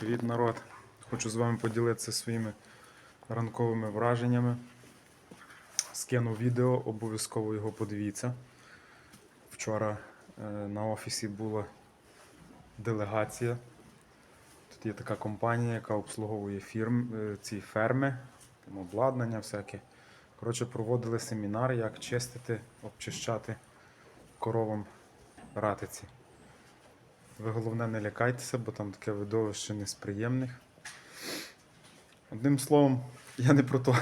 Привіт, народ! Хочу з вами поділитися своїми ранковими враженнями. Скинув відео, обов'язково його подивіться. Вчора е, на офісі була делегація. Тут є така компанія, яка обслуговує фірм, е, ці ферми, там обладнання всяке. Коротше, проводили семінар, як чистити, обчищати коровам ратиці. Ви головне не лякайтеся, бо там таке видовище не з приємних. Одним словом, я не про то.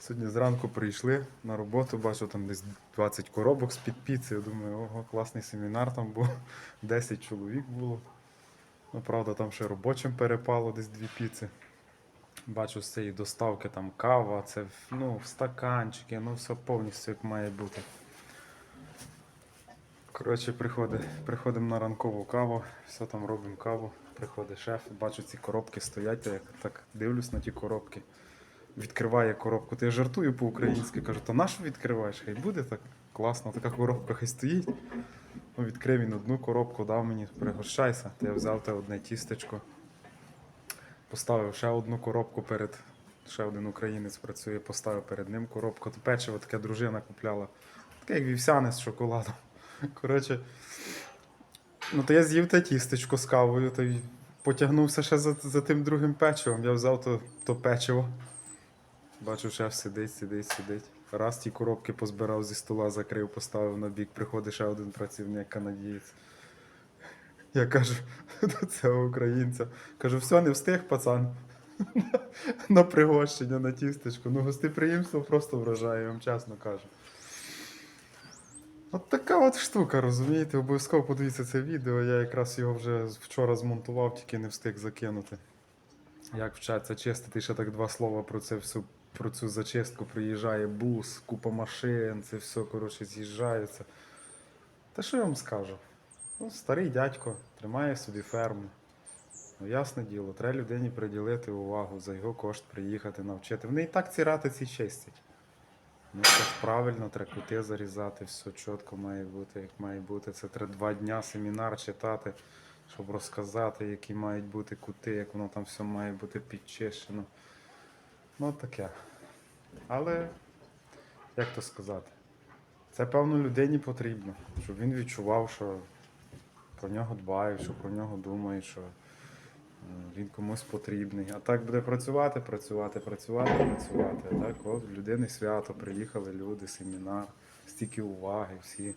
Сьогодні зранку прийшли на роботу, бачу там десь 20 коробок з-під піци. Я думаю, ого, класний семінар там був. 10 чоловік було. Ну, правда, там ще робочим перепало десь дві піци. Бачу з цієї доставки там кава, це ну, стаканчики, ну все повністю як має бути. Коротше, приходимо на ранкову каву, все там робимо каву. Приходить шеф, бачу ці коробки стоять, я так дивлюсь на ті коробки. Відкриває коробку. Ти я жартую по-українськи, кажу, то нашу відкриваєш? Хай буде так класно, така коробка хай стоїть. Ну, відкрив він одну коробку, дав мені, пригощайся. То я взяв те одне тістечко, поставив ще одну коробку перед. Ще один українець працює, поставив перед ним коробку. То печиво таке дружина купляла. Таке як вівсяне з шоколадом. Коротше, ну то я з'їв те тістечко з кавою, то й потягнувся ще за, за тим другим печивом. Я взяв то, то печиво. Бачу, шеф сидить, сидить, сидить. Раз ті коробки позбирав зі стола, закрив, поставив на бік, приходить ще один працівник канадієць. Я кажу до цього українця. Кажу, все, не встиг, пацан. На пригощення, на тістечко. Ну, гостеприємство просто вражає, я вам чесно кажу. От така от штука, розумієте? Обов'язково подивіться це відео. Я якраз його вже вчора змонтував, тільки не встиг закинути. Як вчаться чистити, ще так два слова про це всю, про цю зачистку. Приїжджає бус, купа машин, це все, коротше, з'їжджається. Та що я вам скажу? Ну, старий дядько тримає собі ферму. Ну, ясне діло, треба людині приділити увагу, за його кошт приїхати, навчити. Вони і так ці ратиці чистять. Ну, це ж правильно, треба кути зарізати, все чітко має бути, як має бути. Це треба два дня семінар читати, щоб розказати, які мають бути кути, як воно там все має бути підчищено. Ну, таке. Але, як то сказати, це певно людині потрібно, щоб він відчував, що про нього дбають, що про нього думають, що він комусь потрібний. А так буде працювати, працювати, працювати, працювати. А так, от в людини свято, приїхали люди, семінар, стільки уваги, всі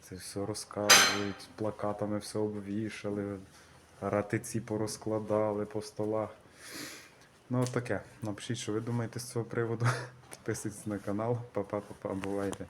це все розказують, плакатами все обвішали, ратиці порозкладали по столах. Ну, от таке. Напишіть, що ви думаєте з цього приводу. Підписуйтесь на канал. Па-па-па-па, бувайте.